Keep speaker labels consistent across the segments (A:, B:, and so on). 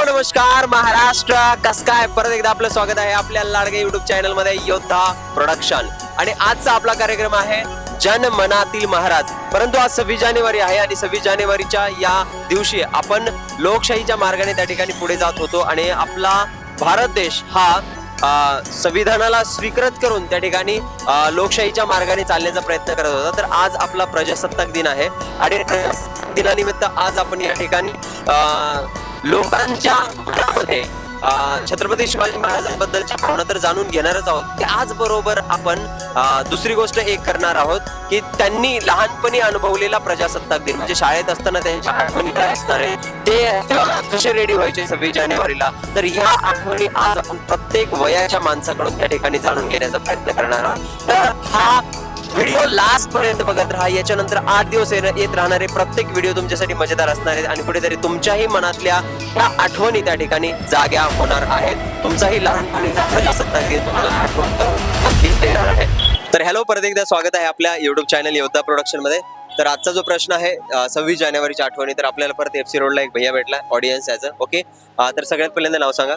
A: Hello नमस्कार. महाराष्ट्र कस काय? परत एकदा आपलं स्वागत आहे आपल्या लाडगे युट्यूब चॅनलमध्ये योद्धा प्रोडक्शन आणि आजचा आपला कार्यक्रम आहे जन मनातील महाराज. परंतु आज सव्वीस जानेवारी आहे आणि सव्वीस जानेवारीच्या या दिवशी आपण लोकशाहीच्या मार्गाने त्या ठिकाणी पुढे जात होतो आणि आपला भारत देश हा संविधानाला स्वीकृत करून त्या ठिकाणी लोकशाहीच्या मार्गाने चालण्याचा प्रयत्न करत होता. तर आज आपला प्रजासत्ताक दिन आहे. आणि दिनानिमित्त आज आपण या ठिकाणी लोकांच्या मनामध्ये छत्रपती शिवाजी महाराजांबद्दलची भावना तर जाणून घेणारच आहोत. त्याच बरोबर आपण दुसरी गोष्ट एक करणार आहोत की त्यांनी लहानपणी अनुभवलेला प्रजासत्ताक दिन म्हणजे शाळेत असताना त्यांच्या आठवणी काय असणार आहे ते कसे रेडी व्हायचे सव्वीस जानेवारीला? तर ह्या आठवणी आज आपण प्रत्येक वयाच्या माणसाकडून त्या ठिकाणी जाणून घेण्याचा प्रयत्न करणार आहोत. तर हा व्हिडिओ लास्ट पर्यंत बघत राहा. याच्यानंतर आठ दिवस येत राहणारे प्रत्येक व्हिडिओ तुमच्यासाठी मजेदार असणार आहेत आणि कुठेतरी तुमच्याही मनातल्या त्या आठवणी त्या ठिकाणी जाग्या होणार आहेत. तुमचाही लहानपणीचा आठवण नक्कीच देणार आहे. तर हॅलो परत एकदा स्वागत आहे आपल्या युट्यूब चॅनल योद्धा प्रोडक्शनमध्ये. तर आजचा जो प्रश्न आहे सव्वीस जानेवारीची आठवणी तर आपल्याला परत एफ सी रोडला एक भैया भेटला ऑडियन्स याचं ओके तर सगळ्यात पहिल्यांदा नाव सांगा.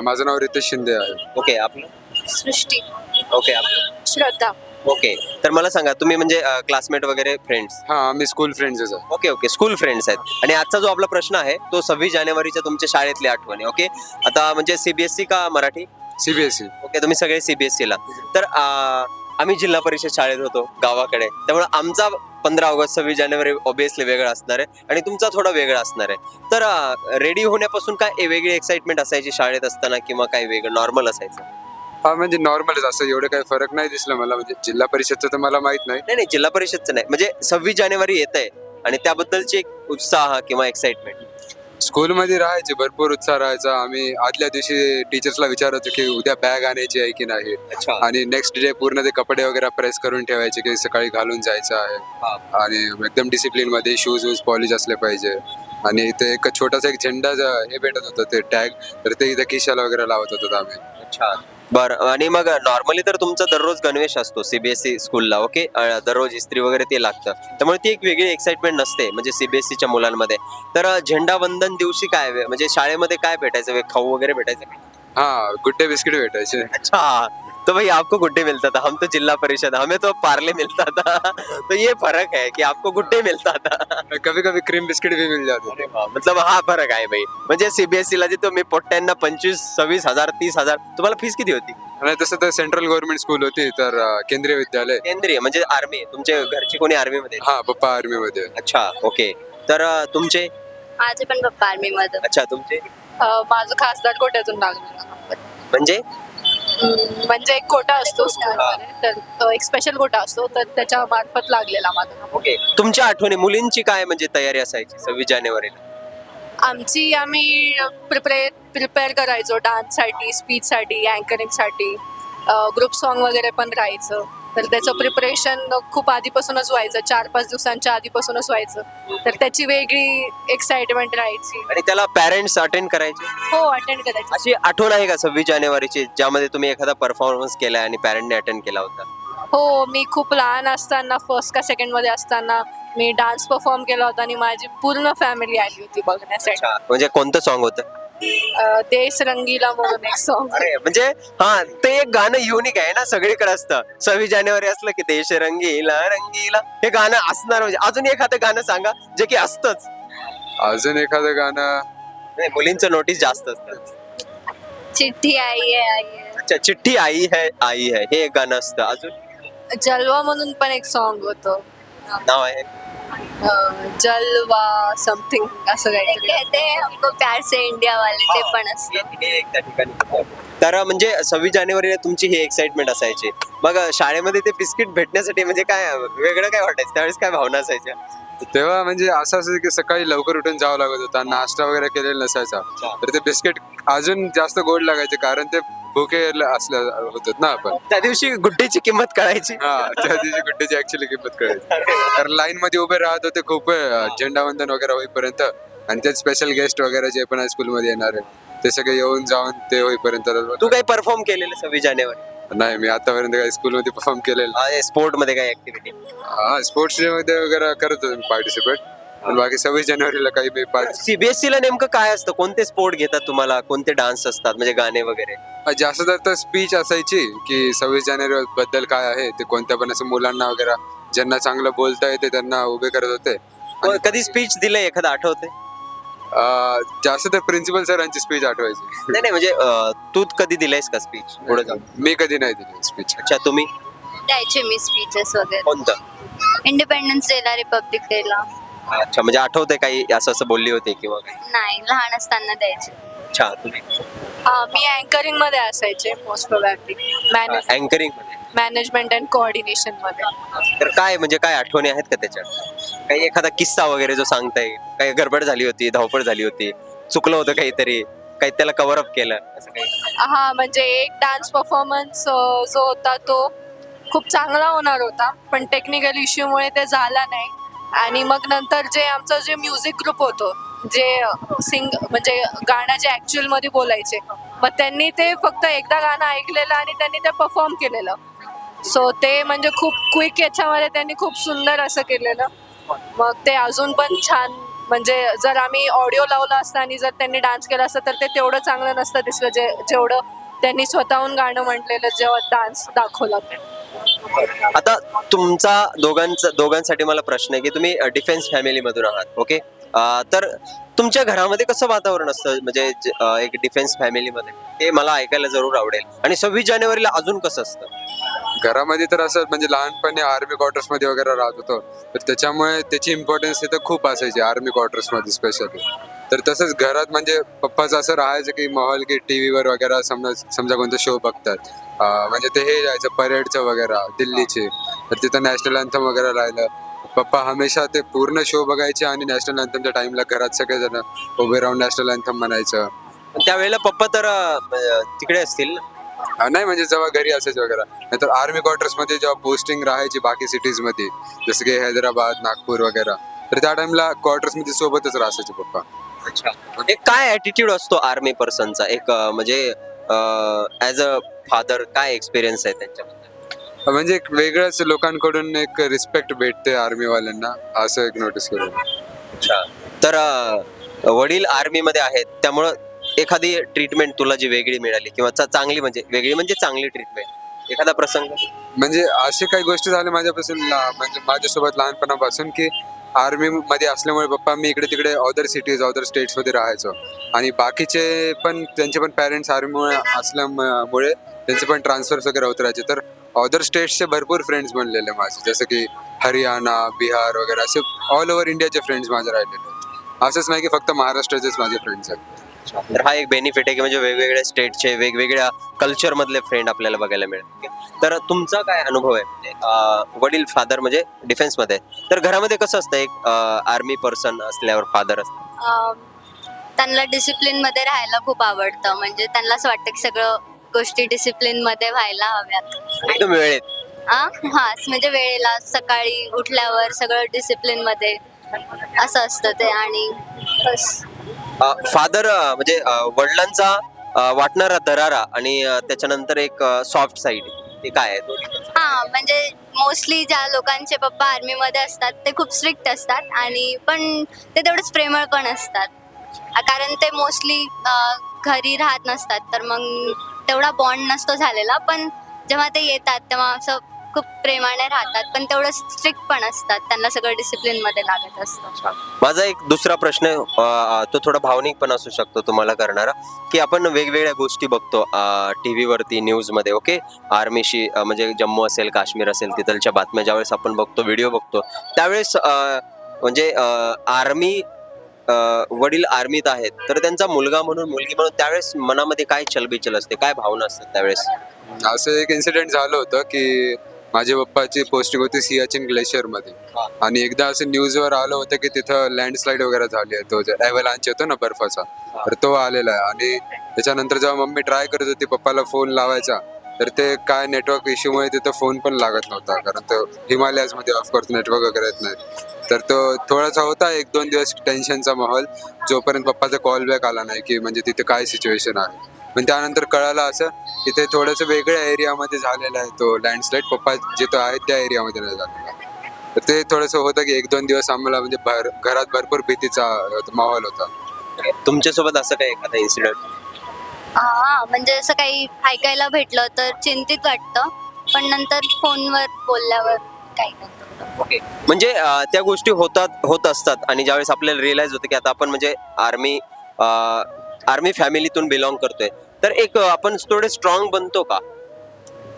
B: माझं नाव रितेश शिंदे आहे.
A: ओके आपलं?
C: सृष्टी.
A: ओके आपलं?
C: श्रद्धा.
A: ओके. तर मला सांगा तुम्ही म्हणजे क्लासमेट वगैरे फ्रेंड्स
B: हा आम्ही स्कूल फ्रेंड्सच आहे
A: ओके ओके. स्कूल फ्रेंड्स आहेत. आणि आजचा जो आपला प्रश्न आहे तो सव्वीस जानेवारीच्या तुमच्या शाळेतली आठवणी ओके? आता म्हणजे सीबीएसई का मराठी?
B: सीबीएसई
A: ओके तुम्ही सगळे सीबीएसई ला. तर आम्ही जिल्हा परिषद शाळेत होतो गावाकडे. त्यामुळे आमचा पंधरा ऑगस्ट सव्वीस जानेवारी ऑब्विसली वेगळा असणार आहे आणि तुमचा थोडा वेगळा असणार आहे. तर रेडी होण्यापासून काय वेगळी एक्साइटमेंट असायची शाळेत असताना किंवा काय वेगळं नॉर्मल असायचं?
B: हा म्हणजे नॉर्मलच असं एवढं काही फरक नाही दिसला मला. म्हणजे जिल्हा परिषदचं तर मला माहीत नाही.
A: नाही नाही जिल्हा परिषदचं नाही. म्हणजे सव्वीस जानेवारी येत आहे आणि त्याबद्दलची एक उत्साह किंवा एक्साइटमेंट
B: स्कूलमध्ये राहायचे भरपूर उत्साह राहायचा. आम्ही आदल्या दिवशी टीचर्सला विचारत होतो की उद्या बॅग आणायची आहे की नाही?
A: अच्छा.
B: आणि नेक्स्ट डे पूर्ण ते कपडे वगैरे प्रेस करून ठेवायचे की सकाळी घालून जायचं
A: हा.
B: आहे आणि एकदम डिसिप्लिनमध्ये शूज वूज पॉलिश असले पाहिजे. आणि ते एक छोटासा एक झेंडा हे भेटत होतं ते टॅग तर ते इथं खिशाला वगैरे लावत होतो आम्ही.
A: अच्छा. बरं आणि मग नॉर्मली तर तुमचा दररोज गणवेश असतो सीबीएसई स्कूलला ओके दररोज इस्त्री वगैरे ते लागतं. त्यामुळे ती एक वेगळी एक्साइटमेंट नसते म्हणजे सीबीएसईच्या मुलांमध्ये. तर झेंडा वंदन दिवशी काय म्हणजे शाळेमध्ये काय भेटायचं? खाऊ वगैरे भेटायचं?
B: हा गुड्डे बिस्किट भेटायचे.
A: अच्छा. तो भाई आपको गुड्डे मिलता था हम तो जिला परिषद हमें तो पार्ले मिलता था। तो ये फर्क है कि आपको गुड्डे मिलता था।
B: कभी कभी क्रीम बिस्किट भी मिल जाते
A: मतलब हा फरक आहे भाई। म्हणजे सीबीएसई ला जे तुम्ही पोट्ट्यांना पंचवीस सव्वीस हजार तीस हजार तुम्हाला फीस किती होती?
B: तसं तर सेंट्रल गव्हर्नमेंट स्कूल होती तर अं, केंद्रीय विद्यालय.
A: केंद्रीय म्हणजे आर्मी तुमचे घरचे कोणी आर्मी मध्ये?
B: हा पप्पा आर्मी मध्ये.
A: अच्छा ओके तर अ, तुमचे?
C: माझे पण पप्पा आर्मी मध्ये.
A: अच्छा तुमचे?
D: माझं खासदार कोट्यातून लागलेलं
A: म्हणजे?
D: म्हणजे एक कोटा असतो स्कूलमध्ये तर तो एक स्पेशल कोटा असतो तर त्याच्या मार्फत लागलेला माझा.
A: ओके तुमच्या आठवणी मुलींची काय म्हणजे तयारी असायची सव्वीस जानेवारीला?
D: आमची आम्ही प्रिपेअर प्रिपेअर करायचो डान्ससाठी स्पीचसाठी अँकरिंगसाठी ग्रुप सॉन्ग वगैरे पण राहायचं. तर त्याचं प्रिपरेशन खूप आधीपासूनच व्हायचं. चार पाच दिवसांच्या आधीपासूनच व्हायचं. तर त्याची वेगळी एक्साइटमेंट राहायची.
A: आणि त्याला पॅरेंट्स अटेंड करायचे?
D: हो अटेंड करायची.
A: अशी आठवण आहे का सव्वीस जानेवारीची ज्यामध्ये तुम्ही एखादा परफॉर्मन्स केलाय आणि पॅरेंटने अटेंड केला होता?
D: हो मी खूप लहान असताना फर्स्ट का सेकंडमध्ये असताना मी डान्स परफॉर्म केला होता आणि माझी पूर्ण फॅमिली आली होती बघण्यासाठी.
A: म्हणजे कोणतं सॉन्ग होतं?
D: देश रंगीला म्हणून एक सॉन्ग
A: अरे म्हणजे हा ते एक गाणं युनिक आहे ना सगळीकडे असतं. सव्वीस जानेवारी असलं की देश रंगीला रंगीला. हे गाणं असणार म्हणजे अजून एखादं गाणं सांगा जे की असतंच.
B: अजून एखादं गाणं?
A: नाही, मुलींचं नोटीस जास्त असतं.
C: चिठ्ठी आई आहे आई आहे
A: अच्छा चिठ्ठी आई है आई है. हे एक गाणं असतं. अजून?
D: जलवा म्हणून पण एक सॉन्ग होतं.
A: नाव आहे?
D: जलवा समथिंग असं
C: ते
D: काहीतरी.
C: कहते हैं हमको प्यार से इंडिया वाले ते पण असतं.
A: हे- हे ठिकाणी. तर म्हणजे सव्वीस जानेवारीला तुमची ही एक्साइटमेंट असायची. मग शाळेमध्ये ते बिस्किट भेटण्यासाठी म्हणजे काय वेगळं काय वाटायचं? त्यावेळेस काय भावना असायच्या?
B: तेव्हा म्हणजे असं असायचं की सकाळी लवकर उठून जावं लागत होता. नाश्ता वगैरे केलेला नसायचा. तर ते बिस्किट अजून जास्त गोड लागायचे कारण ते भुके असल्या होतात ना आपण.
A: त्या दिवशी गुड्डेची किंमत कळायची.
B: हा त्या दिवशी गुड्डेची ऍक्च्युली किंमत कळायची. कारण लाईन मध्ये उभे राहत होते खूप वेळ झेंडावंदन वगैरे होईपर्यंत. आणि ते स्पेशल गेस्ट वगैरे जे पण स्कूलमध्ये येणार आहे ते सगळे येऊन जाऊन ते होईपर्यंत
A: तू काही परफॉर्म केलेलं सव्वीस जानेवारी?
B: नाही मी आतापर्यंत काही स्कूलमध्ये परफॉर्म केलेलं
A: स्पोर्टमध्ये काही ऍक्टिव्हिटी
B: हा स्पोर्ट्स डे मध्ये वगैरे करत होतो पार्टिसिपेट पण बाकी सव्वीस जानेवारीला काही पाच
A: सीबीएसई ला नेमकं काय असतं? कोणते स्पोर्ट घेतात तुम्हाला? कोणते डान्स असतात? म्हणजे गाणे वगैरे?
B: जास्त तर स्पीच असायची की सव्वीस जानेवारी बद्दल काय आहे? ते कोणत्या पण असं मुलांना वगैरे ज्यांना चांगलं बोलता येते त्यांना उभे करत होते.
A: कधी स्पीच दिलंय एखादं आठवते
B: अं, जास्त तर प्रिन्सिपल सरांची स्पीच आठवायची.
A: नाही नाही म्हणजे अं, तू कधी दिलायस का स्पीच? पुढे जाऊन.
B: मी कधी नाही दिली स्पीच.
A: अच्छा तुम्ही?
C: द्यायचे मी स्पीचेस वगैरे.
A: कोणतं?
C: इंडिपेंडन्स डेला रिपब्लिक डेला
A: अच्छा म्हणजे आठवते काही असं असं बोलली होती किंवा काही
C: नाही लहान असताना द्यायचे.
A: अच्छा तुम्ही?
D: हा मी अँकरिंगमध्ये असायचे मोस्ट प्रोबॅबली मॅनेज
A: अँकरिंगमध्ये
D: मॅनेजमेंट अँड कोऑर्डिनेशनमध्ये
A: तर काय म्हणजे काय आठवणी आहेत का त्याच्यात? काही एखादा किस्सा वगैरे जो सांगता येईल काही गडबड झाली होती धावपळ झाली होती चुकलं होतं काहीतरी काही त्याला कव्हर अप केलं असं काही?
D: हा म्हणजे एक डान्स परफॉर्मन्स जो होता तो खूप चांगला होणार होता पण टेक्निकल इश्यूमुळे ते झाला नाही. आणि मग नंतर जे आमचं जे म्युझिक ग्रुप होतो जे सिंग म्हणजे गाणं जे ऍक्च्युअलमध्ये बोलायचे मग त्यांनी ते फक्त एकदा गाणं ऐकलेलं आणि त्यांनी ते परफॉर्म केलेलं. सो ते म्हणजे खूप क्विक याच्यामध्ये त्यांनी खूप सुंदर असं केलेलं. मग ते अजून पण छान म्हणजे जर आम्ही ऑडिओ लावला असता आणि जर त्यांनी डान्स केला असता तर ते तेवढं चांगलं नसतं दिसलं. जे जेवढं त्यांनी स्वतःहून गाणं म्हटलेलं जेव्हा डान्स दाखवला. ते
A: आता तुमचा दोघांचा दोघांसाठी मला प्रश्न आहे की तुम्ही डिफेन्स फॅमिली मधून आहात ओके तर तुमच्या घरामध्ये कसं वातावरण असतं? म्हणजे ज- अं, एक डिफेन्स फॅमिलीमध्ये ते मला ऐकायला जरूर आवडेल. आणि सव्वीस जानेवारीला अजून कसं असतं?
B: घरामध्ये तर असं म्हणजे लहानपणी आर्मी क्वार्टर्समध्ये वगैरे राहत होतो. तर त्याच्यामुळे त्याची इम्पॉर्टन्स तिथं खूप असायची आर्मी क्वार्टर्समध्ये स्पेशली तर तसंच घरात म्हणजे पप्पाचं असं राहायचं की माहोल की टी व्हीवर वगैरे समजा समजा कोणता शो बघतात. म्हणजे ते हे जायचं परेडचं वगैरे दिल्लीचे. तर तिथं नॅशनल अँथम वगैरे राहिलं. पप्पा हमेशा ते पूर्ण शो बघायचे आणि नॅशनल अँथमच्या टाइमला घरात सगळेजण उभे राहून नॅशनल अँथम म्हणायचं.
A: त्यावेळेला पप्पा तर तिकडे असतील
B: नाही म्हणजे जेव्हा घरी असायचे वगैरे. नाहीतर आर्मी क्वार्टर्समध्ये जेव्हा पोस्टिंग राहायची बाकी सिटीजमध्ये जसं की हैदराबाद नागपूर वगैरे. तर त्या टाइमला क्वार्टर्समध्ये सोबतच राहायचे पप्पा.
A: एक काय ऍटिट्यूड असतो आर्मी पर्सनचा एक अं, म्हणजे ऍज अ फादर काय एक्सपिरियन्स आहे त्यांच्याबद्दल?
B: म्हणजे एक वेगळ्याच लोकांकडून एक रिस्पेक्ट भेटते आर्मी वाल्यांना असं एक नोटीस करून.
A: तर अं, वडील आर्मी मध्ये आहेत त्यामुळं एखादी ट्रीटमेंट तुला जी वेगळी मिळाली किंवा चा- चांगली म्हणजे वेगळी म्हणजे चांगली ट्रीटमेंट एखादा प्रसंग?
B: म्हणजे असे काही गोष्टी झाल्या माझ्यापासून ला- म्हणजे माझ्यासोबत लहानपणापासून की आर्मी मध्ये असल्यामुळे पप्पा मी इकडे तिकडे अदर सिटीज अदर स्टेट्समध्ये राहायचो. आणि बाकीचे पण त्यांचे पण पॅरेंट्स आर्मीमुळे असल्यामुळे त्यांचे पण ट्रान्सफर्स वगैरे होत राहायचे. तर अदर स्टेट्सचे भरपूर फ्रेंड्स बनलेले माझे. जसं की हरियाणा बिहार वगैरे असे ऑल ओव्हर इंडियाचे फ्रेंड्स माझे राहिलेले आहेत असंच नाही की फक्त महाराष्ट्राचेच माझे फ्रेंड्स आहेत.
A: तर हा एक बेनिफिट आहे की म्हणजे वेगवेगळ्या स्टेटचे वेगवेगळ्या कल्चर मधले फ्रेंड आपल्याला बघायला मिळतात. तर तुमचा काय अनुभव आहे? म्हणजे, वडील फादर म्हणजे डिफेन्समध्ये. तर घरामध्ये कसं असतं? एक आर्मी पर्सन असल्यावर फादर असतं.
C: त्यांना डिसिप्लिनमध्ये राहायला खूप आवडतं. म्हणजे त्यांना असं वाटतं की सगळं गोष्टी डिसिप्लिनमध्ये व्हायला हव्यात.
A: एकदम वेळेत?
C: हा हा म्हणजे वेळेला सकाळी उठल्यावर सगळं डिसिप्लिनमध्ये असं असतं ते आणि बस.
A: फादर म्हणजे वडिलांचा वाटणारा दरारा आणि त्याच्यानंतर एक सॉफ्ट साईड ते काय आहे दोन्ही?
C: हा म्हणजे मोस्टली ज्या लोकांचे पप्पा आर्मी मध्ये असतात ते खूप स्ट्रिक्ट असतात आणि पण ते तेवढेच प्रेमळ पण असतात. आ, कारण ते मोस्टली घरी राहत नसतात तर मग तेवढा बॉन्ड नसतो झालेला. पण जेव्हा ते येतात तेव्हा असं खूप प्रेमाने राहतात पण तेवढं स्ट्रिक्ट पण असतात. त्यांना सगळं डिसिप्लिनमध्ये लागत असतं.
A: माझा एक दुसरा प्रश्न अं, तो थोडा भावनिक पण असू शकतो तुम्हाला करणारा की आपण वेगवेगळ्या गोष्टी बघतो टीव्ही वरती न्यूजमध्ये ओके? आर्मीशी अं, म्हणजे जम्मू असेल काश्मीर असेल तिथलच्या बातम्या ज्यावेळेस आपण बघतो व्हिडिओ बघतो त्यावेळेस अं, म्हणजे आर्मी वडील आर्मीत आहेत तर त्यांचा मुलगा म्हणून मुलगी म्हणून त्यावेळेस मनामध्ये काय चलबिचल असते? काय भावना असतात त्यावेळेस?
B: असं एक इन्सिडेंट झालं होतं की माझ्या पप्पाची पोस्टिंग होती सियाचिन ग्लेशियरमध्ये. आणि एकदा असं न्यूजवर आलं होतं की तिथं लँडस्लाईड वगैरे झाली आहे. तो एव्हलांच येतो ना बर्फाचा तर तो आलेला आहे. आणि त्याच्यानंतर जेव्हा मम्मी ट्राय करत होती पप्पाला फोन लावायचा तर ते काय नेटवर्क इश्यूमुळे तिथं फोन पण लागत नव्हता. कारण तो हिमालयाजमध्ये ऑफकोर्स नेटवर्क वगैरे येत नाही. तर तो थोडासा होता एक दोन दिवस टेन्शनचा माहोल जोपर्यंत पप्पाचा कॉल बॅक आला नाही की म्हणजे तिथे काय सिच्युएशन आहे. पण त्यानंतर कळालं असं की ते थोडंसं वेगळ्या एरियामध्ये झालेलं आहे तो लँडस्लाईड पप्पा जिथं आहे त्या एरियामध्ये नाही झालेला तर ते थोडंसं होतं की एक दोन दिवस आम्हाला म्हणजे भर घरात भरपूर भीतीचा माहोल होता.
A: तुमच्यासोबत असं काय एखादा इन्सिडेंट
C: हा म्हणजे असं काही ऐकायला भेटलं तर चिंतित वाटतं पण नंतर फोनवर बोलल्यावर काही नाही.
A: ओके म्हणजे अं, त्या गोष्टी होतात होत असतात आणि ज्यावेळेस आपल्याला रिअलाइज होतं की आता आपण म्हणजे आर्मी आर्मी फॅमिलीतून बिलॉंग करतोय. तर एक आपण थोडे स्ट्रॉंग बनतो का?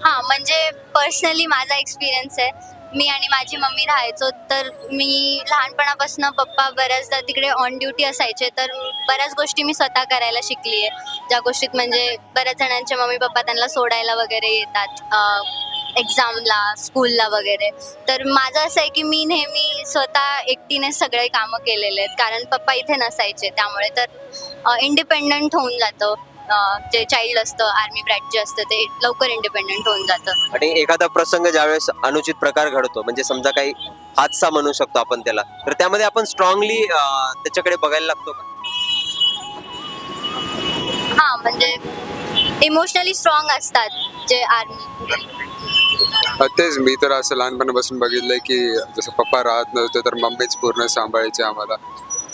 C: हा म्हणजे पर्सनली माझा एक्सपिरियन्स आहे. मी आणि माझी मम्मी राहायचो तर मी लहानपणापासून पप्पा बऱ्याचदा तिकडे ऑन ड्युटी असायचे तर बऱ्याच गोष्टी मी स्वतः करायला शिकली आहे ज्या गोष्टीत म्हणजे बऱ्याच जणांचे मम्मी पप्पा त्यांना सोडायला वगैरे येतात. एक्झामला स्कूलला वगैरे. तर माझं असं आहे की मी नेहमी स्वतः एकटीने सगळे कामं केलेले आहेत. कारण पप्पा इथे नसायचे त्यामुळे तर इंडिपेंडंट होऊन जातं. जे चाइल्ड असतं आर्मी ब्रॅट जे असतं ते लवकर इंडिपेंडंट होऊन जातं.
A: आणि एखादा प्रसंग ज्यावेळेस अनुचित प्रकार घडतो म्हणजे समजा काही हादसा म्हणू शकतो आपण त्याला तर त्यामध्ये आपण स्ट्रॉंगली त्याच्याकडे बघायला लागतो का?
C: हा म्हणजे इमोशनली स्ट्रॉंग असतात जे आर्मी
B: तेच मी तर असं लहानपणापासून बघितलंय की जसं पप्पा राहत नव्हते तर मम्मीच पूर्ण सांभाळायचे आम्हाला.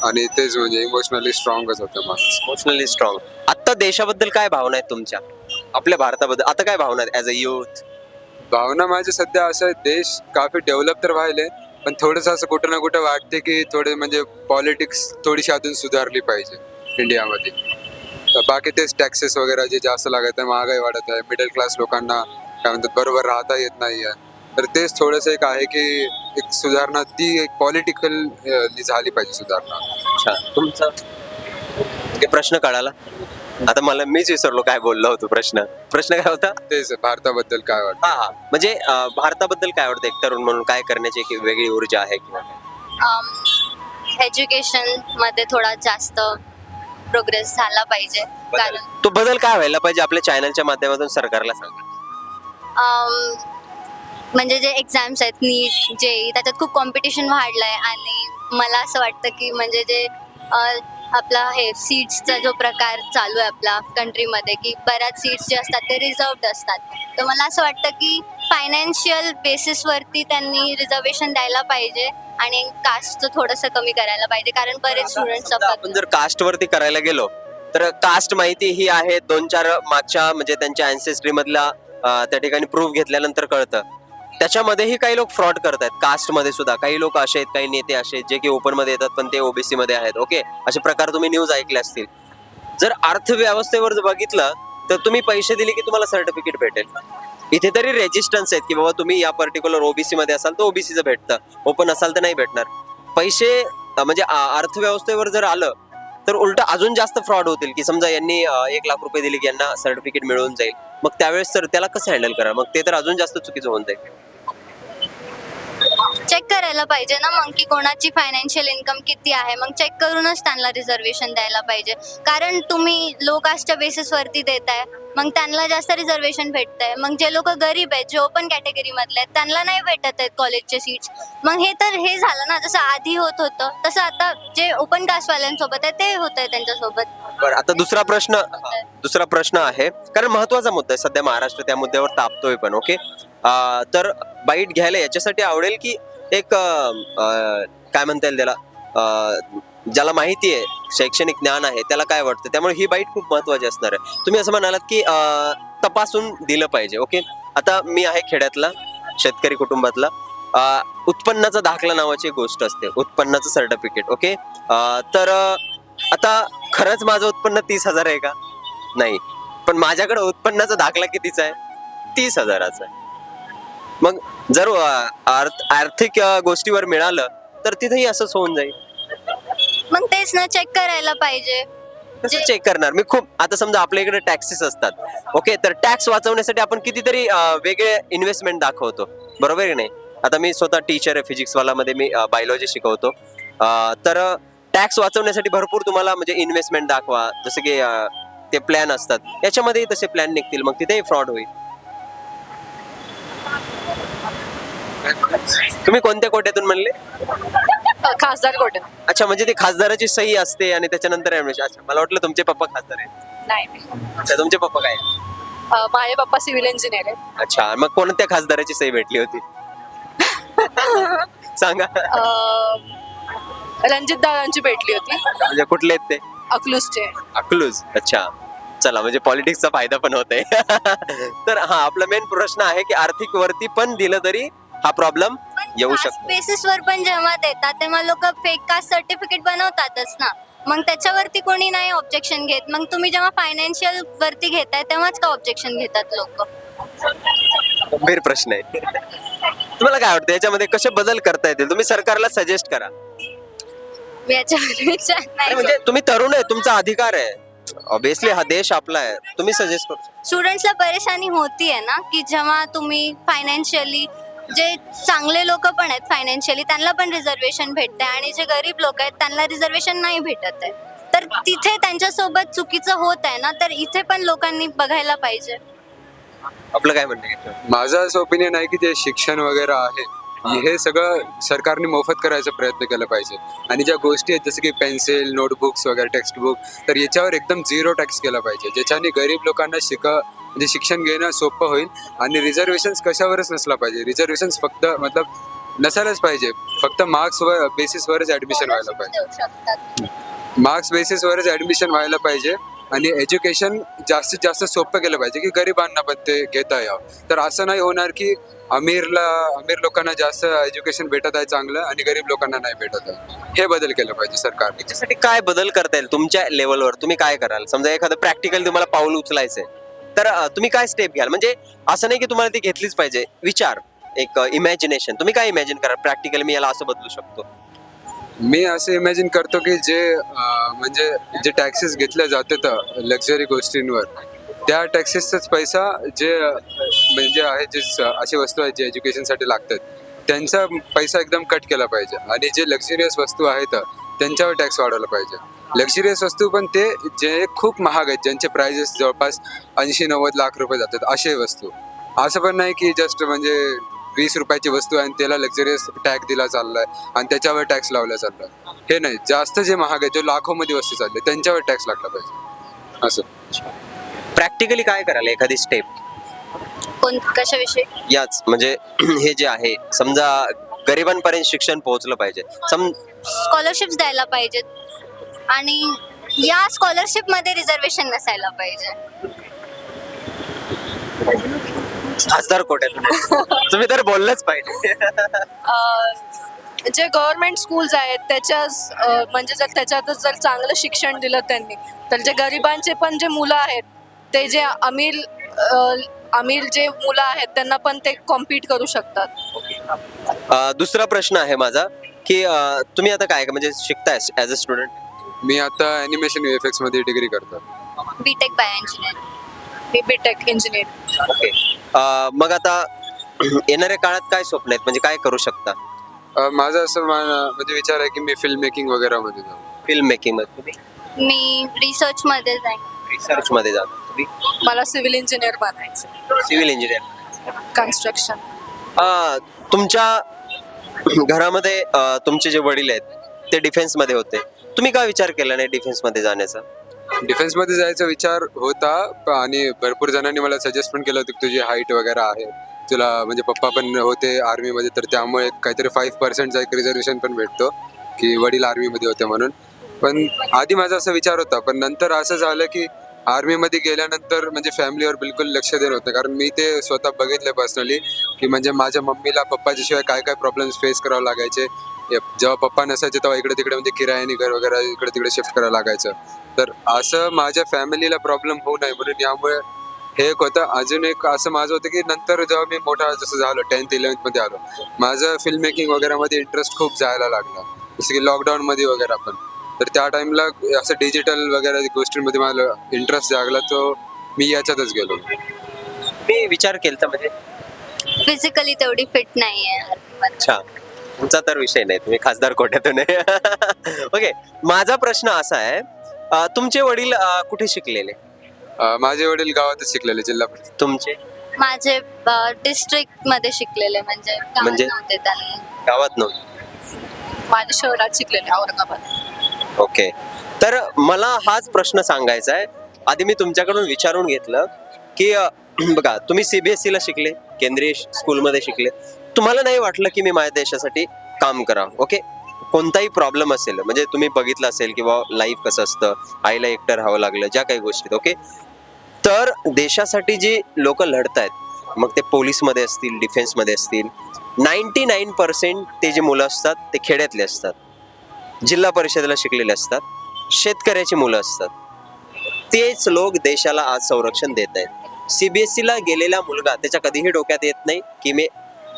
B: आणि तेच म्हणजे इमोशनली स्ट्रॉंगच होतं माणूस.
A: इमोशनली स्ट्रॉंग आता देशाबद्दल काय भावना आहेत तुमच्या? आपल्या भारताबद्दल. आता काय भावना आहेत? ऍज अ युथ
B: भावना माझी सध्या असं आहे देश काफी डेव्हलप तर व्हायले पण थोडंसं असं कुठं ना कुठं वाटते की थोडे म्हणजे पॉलिटिक्स थोडीशी अजून सुधारली पाहिजे इंडियामध्ये. तर बाकी तेच टॅक्सेस वगैरे जे जास्त लागत आहे महागाई वाढत आहे मिडल क्लास लोकांना काय म्हणतात बरोबर राहता येत नाही आहे तर तेच थोडंसं एक आहे की एक सुधारणा ती एक पॉलिटिकल झाली पाहिजे सुधारणा.
A: अच्छा. तुमचा ते प्रश्न कळाला आता मला मीच विसरलो काय बोललो होतो प्रश्न. प्रश्न काय होता?
B: तेच भारताबद्दल काय वाटतं?
A: हा हा. म्हणजे अं, भारताबद्दल काय वाटतं एक तरुण म्हणून? काय करण्याची एक वेगळी ऊर्जा आहे किंवा काय?
C: एज्युकेशनमध्ये थोडा जास्त प्रोग्रेस झाला पाहिजे. कारण
A: तो बदल काय व्हायला पाहिजे आपल्या चॅनलच्या माध्यमातून सरकारला सांगा.
C: म्हणजे जे एक्झाम्स आहेत नीट जे त्याच्यात खूप कॉम्पिटिशन वाढलंय आणि मला असं वाटतं की म्हणजे जे आपला हे सीट्सचा जो प्रकार चालू आहे आपला कंट्रीमध्ये की बऱ्याच सीट्स जे असतात ते रिझर्वड असतात. तर मला असं वाटतं की फायनान्शियल बेसिसवरती त्यांनी रिझर्वेशन द्यायला पाहिजे आणि कास्टचं थोडंसं कमी करायला पाहिजे कारण बरेच स्टुडंट
A: समजा आपण जर कास्ट वरती करायला गेलो तर कास्ट माहिती ही आहे दोन चार मागच्या म्हणजे त्यांच्या अँसेस्ट्री मधला त्या ठिकाणी प्रूफ घेतल्यानंतर कळतं. त्याच्यामध्येही काही लोक फ्रॉड करतात कास्टमध्ये सुद्धा काही लोक असे आहेत काही नेते असे आहेत जे की ओपनमध्ये येतात पण ते ओबीसी मध्ये आहेत ओके असे प्रकार तुम्ही न्यूज ऐकले असतील. जर अर्थव्यवस्थेवर जर बघितलं तर तुम्ही पैसे दिले की तुम्हाला सर्टिफिकेट भेटेल. इथे तरी रेजिस्टन्स आहेत की बाबा तुम्ही या पर्टिक्युलर ओबीसी मध्ये असाल तर ओबीसीचं भेटतं. ओपन असाल तर नाही भेटणार. पैसे म्हणजे अर्थव्यवस्थेवर जर आलं तर उलट अजून जास्त फ्रॉड होतील की समजा यांनी एक लाख रुपये दिले की यांना सर्टिफिकेट मिळून जाईल. मग त्यावेळेस सर त्याला कसं हँडल करा मग ते तर अजून जास्त चुकीचं होऊन जाईल
C: चेक करायला पाहिजे ना मग की कोणाची फायनान्शियल इन्कम किती आहे. मग चेक करूनच त्यांना रिझर्वेशन द्यायला पाहिजे. कारण तुम्ही लो कास्टच्या बेसिसवरती देताय मग त्यांना जास्त रिझर्वेशन भेटतंय. मग जे लोक गरीब आहेत जे ओपन कॅटेगरी मधले आहेत त्यांना नाही भेटत आहेत कॉलेजचे सीट्स मग हे तर हे झालं ना जसं आधी होत होतं तसं आता जे ओपन कास्टवाल्यांसोबत आहे ते होत आहे त्यांच्यासोबत.
A: बरं आता दुसरा प्रश्न दुसरा प्रश्न आहे. कारण महत्त्वाचा मुद्दा आहे सध्या महाराष्ट्र त्या मुद्द्यावर तापतोय पण ओके तर बाईट घ्यायला याच्यासाठी आवडेल की एक काय म्हणता येईल त्याला? ज्याला माहिती आहे शैक्षणिक ज्ञान आहे त्याला काय वाटतं? त्यामुळे ही बाईट खूप महत्वाची असणार आहे. तुम्ही असं म्हणालात की तपासून दिलं पाहिजे ओके? आता मी आहे खेड्यातला शेतकरी कुटुंबातला. उत्पन्नाचा दाखला नावाची गोष्ट असते उत्पन्नाचं सर्टिफिकेट ओके? तर आता खरंच माझं उत्पन्न तीस हजार आहे का? नाही. पण माझ्याकडे उत्पन्नाचा दाखला कितीचा आहे? तीस हजाराचा आहे. मग जर आर्थिक गोष्टीवर मिळालं तर तिथेही असंच होऊन जाईल.
C: मग तेच ना चेक करायला पाहिजे.
A: कसं चेक करणार. मी खूप आता समजा आपल्या इकडे टॅक्सेस असतात. ओके तर टॅक्स वाचवण्यासाठी आपण कितीतरी वेगळे इन्व्हेस्टमेंट दाखवतो. बरोबर की नाही? आता मी स्वतः टीचर आहे फिजिक्स वाला मध्ये मी बायोलॉजी शिकवतो. तर टॅक्स वाचवण्यासाठी भरपूर तुम्हाला म्हणजे इन्व्हेस्टमेंट दाखवा. जसं की ते प्लॅन असतात. याच्यामध्येही तसे प्लॅन निघतील. मग तिथेही फ्रॉड होईल. तुम्ही कोणत्या कोट्यातून म्हणले?
D: खासदार कोटे.
A: अच्छा म्हणजे ती खासदाराची सही असते आणि त्याच्यानंतर ऍडमिशन अच्छा मला वाटलं तुमचे पप्पा खासदार आहेत.
D: नाही
A: अच्छा तुमचे पप्पा काय आहेत?
D: अ, माझे पप्पा सिव्हिल इंजिनियर आहेत.
A: अच्छा मग कोणत्या खासदाराची सही भेटली होती? सांगा.
D: अं, रणजित दादांची भेटली होती.
A: म्हणजे कुठले आहेत ते?
D: अकलूजचे.
A: अकलूज. अच्छा. चला म्हणजे पॉलिटिक्सचा फायदा पण होतोय. तर हा आपला मेन प्रश्न आहे की आर्थिक वरती पण दिलं तरी हा प्रॉब्लेम येऊ शकतो.
C: बेसिस वर पण जेव्हा देतात तेव्हा लोक फेक कास्ट सर्टिफिकेट बनवतातच ना. मग त्याच्यावरती कोणी नाही ऑब्जेक्शन घेत. मग तुम्ही जेव्हा फायनान्शियल वरती घेताय तेव्हाच का ऑब्जेक्शन घेतात लोक?
A: गंभीर प्रश्न आहे. तुम्हाला काय वाटतं याच्यामध्ये कसे बदल करता येतील? तुम्ही सरकारला सजेस्ट करा.
C: याच्यावर विचार
A: अरे
C: नाही
A: म्हणजे तुम्ही तरुण आहे तुमचा अधिकार आहे. ऑब्विसली हा देश आपला आहे. तुम्ही सजेस्ट करू.
C: स्टुडंट्सला परेशानी होतीये ना की जेव्हा तुम्ही फायनान्शियली जे चांगले लोक पण आहेत फायनान्शियली त्यांना पण रिझर्वेशन भेटते आणि जे गरीब लोक आहेत त्यांना रिझर्वेशन नाही भेटत आहे. तर तिथे त्यांच्यासोबत चुकीचं होत आहे ना तर इथे पण लोकांनी बघायला पाहिजे.
A: आपलं काय म्हणणं आहे?
B: माझं असं ओपिनियन आहे की जे शिक्षण वगैरे आहे हे सगळं सरकारने मोफत करायचा प्रयत्न केला पाहिजे. आणि ज्या गोष्टी आहेत जसं की पेन्सिल नोटबुक्स वगैरे टेक्स्टबुक तर याच्यावर एकदम झिरो टॅक्स केला पाहिजे ज्याच्याने गरीब लोकांना शिक म्हणजे शिक्षण घेणं सोपं होईल आणि रिझर्वेशन्स कशावरच नसला पाहिजे. रिझर्वेशन्स फक्त मतलब नसायलाच पाहिजे. फक्त मार्क्सवर बेसिसवरच ॲडमिशन व्हायला पाहिजे. मार्क्स बेसिसवरच ऍडमिशन व्हायला पाहिजे. आणि एज्युकेशन जास्तीत जास्त सोपं केलं पाहिजे की गरिबांना पण ते घेता यावं. तर असं नाही होणार की अमीरला अमीर लोकांना जास्त एज्युकेशन भेटत आहे चांगलं आणि गरीब लोकांना नाही भेटत आहे. हे बदल केलं पाहिजे सरकार
A: त्याच्यासाठी काय बदल करता येईल तुमच्या लेवलवर तुम्ही काय कराल? समजा एखादं प्रॅक्टिकल तुम्हाला पाऊल उचलायचंय. तर तुम्ही काय स्टेप घ्याल? म्हणजे असं नाही की तुम्हाला ती घेतलीच पाहिजे. विचार एक इमॅजिनेशन तुम्ही काय इमॅजिन करा प्रॅक्टिकल मी याला असं बदलू शकतो.
B: मी असं इमॅजिन करतो की जे म्हणजे जे टॅक्सेस घेतले जातात लक्झरी गोष्टींवर त्या टॅक्सेसचाच पैसा जे म्हणजे आहे जे स- अशी वस्तू आहेत जे एज्युकेशनसाठी लागतात त्यांचा पैसा एकदम कट केला पाहिजे. आणि जे लक्झरियस वस्तू आहेत त्यांच्यावर टॅक्स वाढवला पाहिजे. लक्झरियस वस्तू पण ते जे खूप महाग आहेत ज्यांचे प्राइजेस जवळपास ऐंशी नव्वद लाख रुपये जातात असे वस्तू. असं पण नाही की जस्ट म्हणजे वीस रुपयाची वस्तू आहे आणि त्याला लक्झरियस टॅग दिला चाललाय आणि त्याच्यावर टॅक्स लावला चाललाय. हे नाही जास्त जे महाग आहे जो लाखोमध्ये वस्तू चालले त्यांच्यावर टॅक्स लागला पाहिजे. असं.
A: प्रॅक्टिकली काय कराल एखादी स्टेप
C: कोण कशाविषयी?
A: याच म्हणजे हे जे आहे समजा गरिबांपर्यंत शिक्षण पोहोचलं पाहिजे. सम
C: स्कॉलरशिप्स द्यायला पाहिजेत. आणि या स्कॉलरशिपमध्ये रिझर्वेशन नसायला पाहिजे.
A: खासदार कोट्यात तुम्ही तर बोललंच पाहिजे.
D: अं, जे गव्हर्नमेंट स्कूल्स आहेत त्याच्याच अं, म्हणजे जर त्याच्यातच जर चांगलं शिक्षण दिलं त्यांनी तर जे गरिबांचे पण जे मुलं आहेत ते जे अमीर अमीर जे मुलं आहेत त्यांना पण ते कॉम्पीट करू शकतात.
A: दुसरा प्रश्न आहे माझा की तुम्ही आता काय म्हणजे शिकताय ऍज अ स्टुडंट
B: मी आता अॅनिमेशन एफमध्ये डिग्री करतो
C: बीटेक बाय इंजिनिअरिंग
D: मी बीटेक इंजिनिअर
A: ओके मग आता येणाऱ्या काळात काय स्वप्न आहेत? म्हणजे काय करू शकता?
B: अं, माझं असं म्हणजे विचार आहे की मी फिल्म मेकिंग वगैरे मध्ये जाऊ.
A: फिल्म मेकिंगमध्ये तुम्ही?
C: मी रिसर्च मध्ये जाईन.
A: रिसर्च मध्ये जाता तुम्ही?
D: मला सिव्हिल इंजिनियर बनायचं
A: सिव्हिल इंजिनियर
D: कन्स्ट्रक्शन
A: तुमच्या घरामध्ये अं, तुमचे जे वडील आहेत ते डिफेन्समध्ये होते. तुम्ही काय विचार केला नाही डिफेन्समध्ये जाण्याचा?
B: डिफेन्समध्ये जायचा विचार होता आणि भरपूर जणांनी मला सजेस्ट पण केलं होतं की तुझी हाईट वगैरे आहे. तुला म्हणजे पप्पा पण होते आर्मीमध्ये तर त्यामुळे काहीतरी फाईव्ह पर्सेंटचा एक रिझर्वेशन पण भेटतो की वडील आर्मीमध्ये होते म्हणून. पण आधी माझा असा विचार होता पण नंतर असं झालं की आर्मीमध्ये गेल्यानंतर म्हणजे फॅमिलीवर बिलकुल लक्ष देणं होतं. कारण मी ते स्वतः बघितलं पर्सनली की म्हणजे माझ्या मम्मीला पप्पाच्या शिवाय काय काय प्रॉब्लेम्स फेस करावं लागायचे. जेव्हा पप्पा नसायचे तेव्हा इकडे तिकडे म्हणजे किरायाने घर वगैरे इकडे तिकडे शिफ्ट करायला लागायचं. तर असं माझ्या फॅमिलीला प्रॉब्लेम होऊ नये म्हणून यामुळे हे एक होतं. अजून एक असं माझं होतं की नंतर जेव्हा मी मोठा जसं झालो टेन्थ इलेव्हन्थमध्ये आलो माझं फिल्म मेकिंग वगैरे मध्ये इंटरेस्ट खूप जायला लागला. जसं की लॉकडाऊन मध्ये वगैरे पण तर त्या टाइमला असं डिजिटल वगैरे गोष्टींमध्ये मला इंटरेस्ट जागला तो मी याच्यातच गेलो.
A: मी विचार केलता म्हणजे?
C: फिजिकली तेवढी फिट नाहीये.
A: अच्छा. तुमचा तर विषय नाही. तुम्ही खासदार कोट्यातून आहे. ओके माझा प्रश्न असा आहे अं, तुमचे वडील अं, कुठे शिकलेले?
B: अं, माझे वडील गावातच शिकलेले जिल्हा परिषद.
A: तुमचे?
C: माझे डिस्ट्रिक्टमध्ये शिकलेले म्हणजे गावात
A: म्हणजे?
C: नव्हते त्यांनी.
A: गावात नव्हते?
D: माझ्या शहरात शिकलेले औरंगाबाद.
A: ओके. तर मला हाच प्रश्न सांगायचा आहे. आधी मी तुमच्याकडून विचारून घेतलं की अं, बघा तुम्ही सीबीएसई ला शिकले केंद्रीय स्कूलमध्ये शिकले. तुम्हाला नाही वाटलं की मी माझ्या देशासाठी काम करा ओके? कोणताही प्रॉब्लेम असेल म्हणजे तुम्ही बघितलं असेल किंवा लाईफ कसं असतं आईला एकटं राहावं लागलं ज्या काही गोष्टीत ओके तर देशासाठी जी लोक लढत आहेत मग ते पोलीसमध्ये असतील डिफेन्समध्ये असतील नाईन्टी नाईन पर्सेंट ते जे मुलं असतात ते खेड्यातले असतात. जिल्हा परिषदेला शिकलेले असतात शेतकऱ्याची मुलं असतात. तेच लोक देशाला आज संरक्षण देत आहेत सीबीएसईला गेलेला मुलगा त्याच्या कधीही डोक्यात येत नाही की मी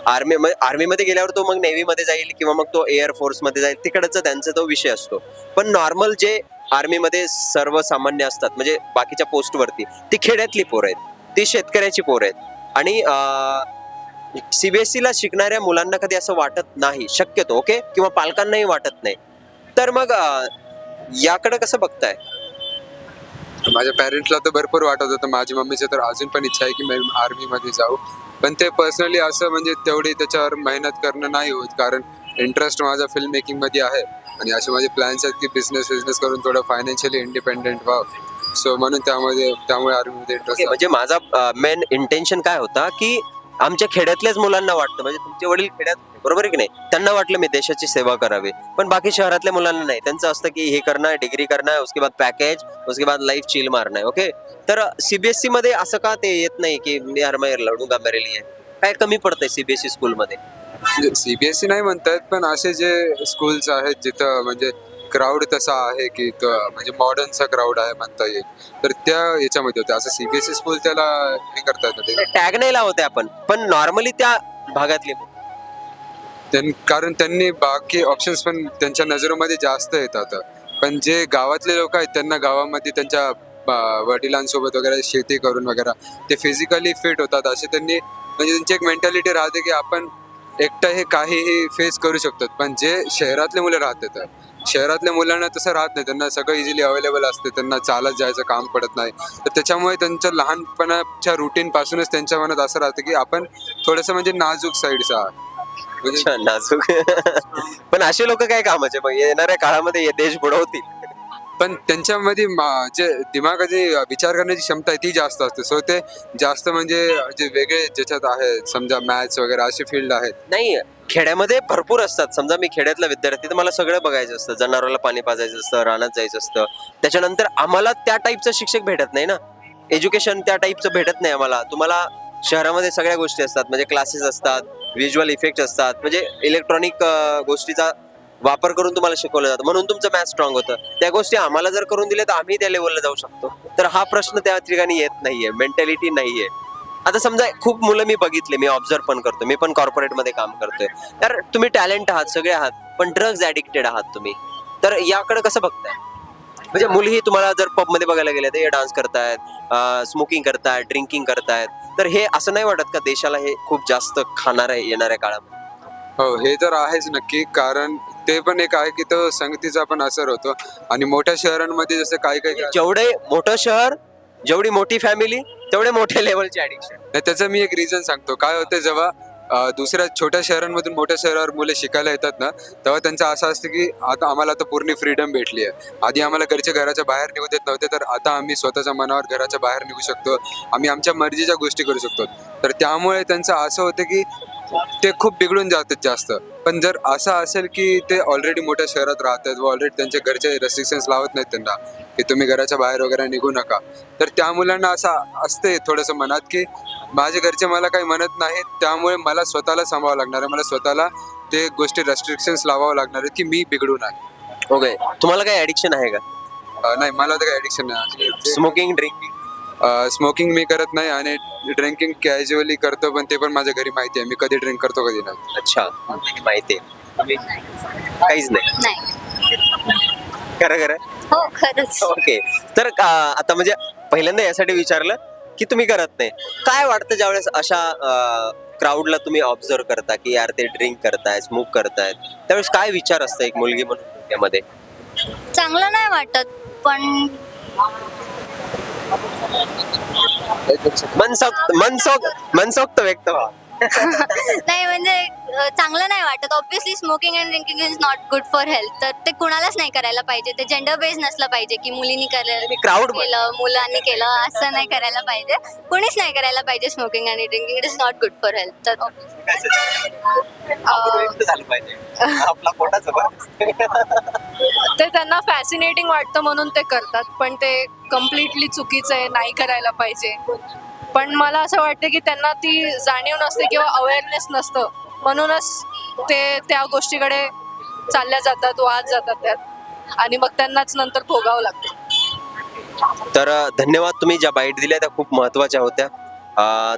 A: आर्मी आर्मीमध्ये गेल्यावर तो मग नेव्हीमध्ये जाईल किंवा मग तो एअरफोर्समध्ये जाईल. तिकडचा त्यांचा तो विषय असतो. पण नॉर्मल जे आर्मीमध्ये सर्वसामान्य असतात म्हणजे बाकीच्या पोस्टवरती ती खेड्यातली पोरं आहेत. ती शेतकऱ्याची पोरं आहेत. आणि सीबीएसईला शिकणाऱ्या मुलांना कधी असं वाटत नाही शक्यतो ओके? किंवा पालकांनाही वाटत नाही. तर मग याकडे कसं बघताय?
B: माझ्या पॅरेंट्सला तर भरपूर वाटत होतं. माझ्या मम्मीचं तर अजून पण इच्छा आहे की मी आर्मीमध्ये जाऊ. पण ते पर्सनली असं म्हणजे तेवढी त्याच्यावर मेहनत करणं नाही होत कारण इंटरेस्ट माझा फिल्म मेकिंगमध्ये आहे. आणि असे माझे प्लॅन्स आहेत की बिझनेस बिझनेस करून थोडं फायनान्शियली इंडिपेंडेंट व्हावं. सो म्हणून त्यामध्ये त्यामुळे आर्मीमध्ये इंटरेस्ट
A: म्हणजे माझा मेन इंटेन्शन काय होता की आमच्या खेड्यातल्याच मुलांना वाटतं. म्हणजे तुमचे वडील खेड्यात बरोबर आहे की नाही? त्यांना वाटलं मी देशाची सेवा करावी. पण बाकी शहरातल्या मुलांना नाही. त्यांचं असतं की हे करणं आहे डिग्री करणं आहे उसके बाद पॅकेज उसके बाद लाईफ चिल मारणं आहे ओके तर सीबीएसई मध्ये असं का ते येत नाही की मी हर मैं लढूंगा मेरे लिए? काय कमी पडतंय सीबीएसई स्कूलमध्ये
B: सीबीएसई नाही म्हणतात पण असे जे स्कूल्स आहेत जिथं म्हणजे क्राऊड तसा आहे की तो म्हणजे मॉडर्नचा क्राऊड आहे म्हणता येईल. तर त्या याच्यामध्ये होते असं सीबीएसई स्कूल त्याला हे करतात ना ते.
A: टॅग नाही लावते आपण पण नॉर्मली त्या भागातली.
B: त्यां- कारण त्यांनी बाकी ऑप्शन्स पण त्यांच्या नजरेमध्ये जास्त येतात. पण जे गावातले लोक आहेत त्यांना गावामध्ये त्यांच्या वडिलांसोबत वगैरे शेती करून वगैरे ते फिजिकली फिट होतात. असे त्यांनी म्हणजे त्यांची एक मेंटॅलिटी राहते की आपण एकटं हे काहीही फेस करू शकतात पण जे शहरातले मुलं राहतात शहरातल्या मुलांना तसं राहत नाही. त्यांना सगळं इझिली अवेलेबल असते त्यांना चालत जायचं काम पडत नाही. तर त्याच्यामुळे त्यांच्या लहानपणाच्या रुटीन पासूनच त्यांच्या मनात असं राहतं की आपण थोडंसं म्हणजे नाजूक साईडचा आहात. म्हणजे
A: नाजूक. पण असे लोक काय कामाचे? मग येणाऱ्या काळामध्ये हे देश बुडवतील
B: पण त्यांच्यामध्ये मा- जे दिमागाची विचार करण्याची क्षमता आहे ती जास्त असते. सो ते जास्त म्हणजे जे वेगळे ज्याच्यात आहे समजा मॅथ्स वगैरे असे फील्ड आहेत.
A: नाही खेड्यामध्ये भरपूर असतात. समजा मी खेड्यातला विद्यार्थी तर मला सगळं बघायचं असतं. जनावराला पाणी पाजायचं असतं रानात जायचं असतं. त्याच्यानंतर आम्हाला त्या टाईपचं शिक्षक भेटत नाही ना. एज्युकेशन त्या टाईपचं भेटत नाही आम्हाला. तुम्हाला शहरामध्ये सगळ्या गोष्टी असतात. म्हणजे क्लासेस असतात व्हिज्युअल इफेक्ट असतात. म्हणजे इलेक्ट्रॉनिक गोष्टीचा वापर करून तुम्हाला शिकवलं जातं. म्हणून तुमचं मॅथ स्ट्रॉंग होतं. त्या गोष्टी आम्हाला जर करून दिल्या तर आम्ही त्या लेवलला जाऊ शकतो. तर हा प्रश्न त्या ठिकाणी येत नाहीये. मेंटॅलिटी नाहीये. आता समजा खूप मुलं मी बघितले मी ऑब्झर्व पण करतो मी पण कॉर्पोरेटमध्ये काम करतोय. तर तुम्ही टॅलेंट आहात सगळे आहात पण ड्रग्ज ऍडिक्टेड आहात तुम्ही. तर याकडे कसं बघताय? म्हणजे मुलीही तुम्हाला जर पबमध्ये बघायला गेले तर हे डान्स करतायत स्मोकिंग करतायत ड्रिंकिंग करतायत. तर हे असं नाही वाटत का देशाला हे खूप जास्त खाणार आहे येणाऱ्या काळामध्ये?
B: हो हे तर आहेच नक्की. कारण ते पण एक आहे की तो संगतीचा पण असर होतो. आणि मोठ्या शहरांमध्ये जसं काही काही
A: जेवढे मोठं शहर जेवढी मोठी फॅमिली तेवढे मोठ्या लेवलचे ऍडिक्शन
B: त्याचं मी एक रिझन सांगतो. काय होतं जेव्हा दुसऱ्या छोट्या शहरांमधून मोठ्या शहरावर मुले शिकायला येतात ना तेव्हा त्यांचं असं असतं की आता आम्हाला आता पूर्ण फ्रीडम भेटली आहे आधी आम्हाला घरचे घराच्या बाहेर निघू देत नव्हते तर आता आम्ही स्वतःच्या मनावर घराच्या बाहेर निघू शकतो. आम्ही आमच्या मर्जीच्या गोष्टी करू शकतो. तर त्यामुळे त्यांचं असं होतं की ते खूप बिघडून जातात जास्त. पण जर असं असेल की ते ऑलरेडी मोठ्या शहरात राहतात व ऑलरेडी त्यांचे घरचे रेस्ट्रिक्शन्स लावत नाहीत त्यांना की तुम्ही घराच्या बाहेर वगैरे निघू नका. तर त्या मुलांना असं असते थोडंसं मनात की माझे घरचे मला काही म्हणत नाहीत त्यामुळे मला स्वतःला सांभाळावं लागणार आहे. मला स्वतःला ते गोष्टी रेस्ट्रिक्शन्स लावावं लागणार आहेत की मी बिघडू नाही
A: ओके तुम्हाला काही ऍडिक्शन आहे का?
B: अं, नाही मला तर काही ऍडिक्शन नाही.
A: स्मोकिंग ड्रिंकिंग
B: स्मोकिंग मी करत नाही आणि ड्रिंकिंग कॅज्युअली करतो पण ते पण माझ्या घरी माहिती आहे. मी कधी ड्रिंक करतो कधी नाही.
A: अच्छा. माहिती आहे. काहीच नाही.
C: नाही.
A: खरं खरं?
C: हो खरंच.
A: ओके. तर आता म्हणजे पहिल्यांदा यासाठी विचारलं की तुम्ही करत नाही. काय वाटतं ज्यावेळेस अशा क्राऊडला तुम्ही ऑब्झर्व करता की यार ते ड्रिंक करतायत स्मोक करतायत? त्यावेळेस काय विचार असतं एक मुलगी म्हणून त्यामध्ये
C: चांगलं नाही वाटत पण
A: મનસોક્ત મનસોક્ત મનસોક્ત વ્યક્ત
C: नाही म्हणजे चांगलं नाही वाटत. Obviously smoking and drinking is not good for health तर ते कुणालाच नाही करायला पाहिजे. ते जेंडर बेस्ड नसलं पाहिजे की मुलींनी केलं
A: क्राऊड
C: केलं मुलांनी केलं असं नाही करायला पाहिजे. कोणीच नाही करायला पाहिजे स्मोकिंग आणि drinking it is not good for health तर
D: ते त्यांना फॅसिनेटिंग वाटतं म्हणून ते करतात पण ते कम्प्लिटली चुकीचं आहे नाही करायला पाहिजे. पण मला असं वाटतं की त्यांना ती जाणीव नसते किंवा अवेअरनेस नसतं. म्हणूनच ते त्या गोष्टीकडे चालल्या जातात वाद जातात त्यात. आणि मग त्यांनाच नंतर भोगावं लागतं.
A: तर धन्यवाद तुम्ही ज्या बाईट दिल्या त्या खूप महत्त्वाच्या होत्या.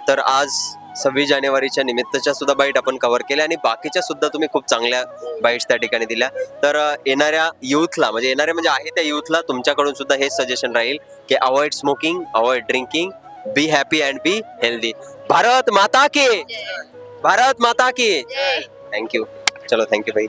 A: तर आज सव्वीस जानेवारीच्या निमित्तच्या सुद्धा बाईट आपण कव्हर केल्या आणि बाकीच्या सुद्धा तुम्ही खूप चांगल्या बाईट्स त्या ठिकाणी दिल्या. तर येणाऱ्या युथला म्हणजे येणाऱ्या म्हणजे आहे त्या युथला तुमच्याकडून सुद्धा हे सजेशन राहील की avoid smoking avoid drinking be happy and be healthy Bharat Mata की भारत माता की थँक्यू चलो थँक्यू भाई